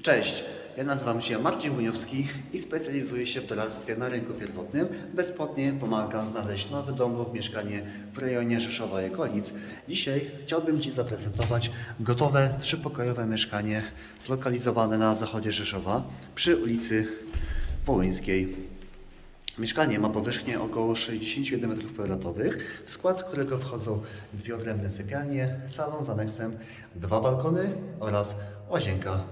Cześć, ja nazywam się Marcin Buniowski i specjalizuję się w doradztwie na rynku pierwotnym. Bezpłatnie pomagam znaleźć nowy dom lub mieszkanie w rejonie Rzeszowa i okolic. Dzisiaj chciałbym Ci zaprezentować gotowe trzypokojowe mieszkanie zlokalizowane na zachodzie Rzeszowa przy ulicy Wołyńskiej. Mieszkanie ma powierzchnię około 61 m2, w skład którego wchodzą dwie odrębne sypialnie, salon z aneksem, dwa balkony oraz łazienka.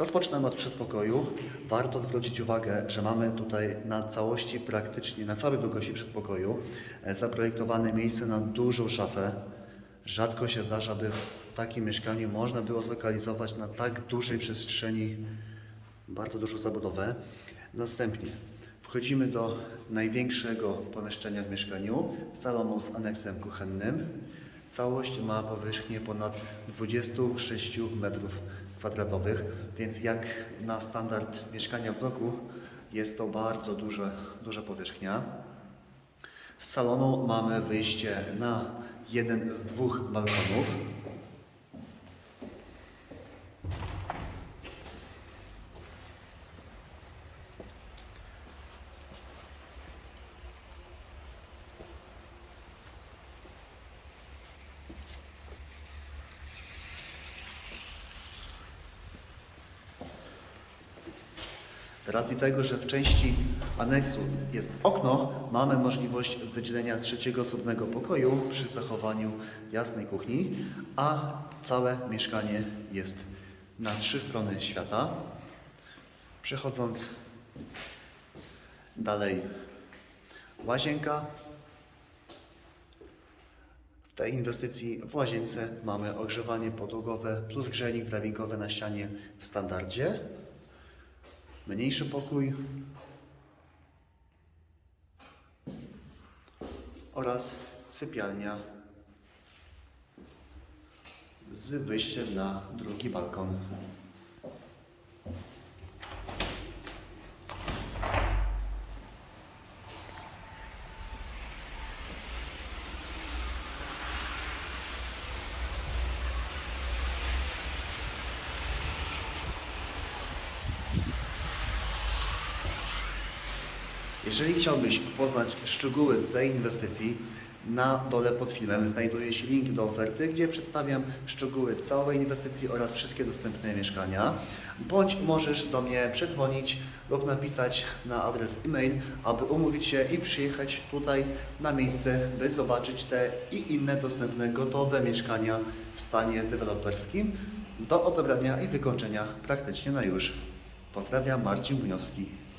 Rozpoczynamy od przedpokoju. Warto zwrócić uwagę, że mamy tutaj na całości, praktycznie na całej długości przedpokoju e, zaprojektowane miejsce na dużą szafę. Rzadko się zdarza, by w takim mieszkaniu można było zlokalizować na tak dużej przestrzeni bardzo dużą zabudowę. Następnie wchodzimy do największego pomieszczenia w mieszkaniu, salonu z aneksem kuchennym. Całość ma powierzchnię ponad 26 metrów kwadratowych, więc jak na standard mieszkania w bloku jest to bardzo duże, duża powierzchnia. Z salonu mamy wyjście na jeden z dwóch balkonów. Z racji tego, że w części aneksu jest okno, mamy możliwość wydzielenia trzeciego osobnego pokoju przy zachowaniu jasnej kuchni, a całe mieszkanie jest na trzy strony świata. Przechodząc dalej, łazienka. W tej inwestycji w łazience mamy ogrzewanie podłogowe plus grzejnik drabinkowy na ścianie w standardzie mniejszy pokój oraz sypialnia z wyjściem na drugi balkon. Jeżeli chciałbyś poznać szczegóły tej inwestycji, na dole pod filmem znajduje się link do oferty, gdzie przedstawiam szczegóły całej inwestycji oraz wszystkie dostępne mieszkania. Bądź możesz do mnie przedzwonić lub napisać na adres e-mail, aby umówić się i przyjechać tutaj na miejsce, by zobaczyć te i inne dostępne gotowe mieszkania w stanie deweloperskim do odebrania i wykończenia praktycznie na już. Pozdrawiam, Marcin Buniowski.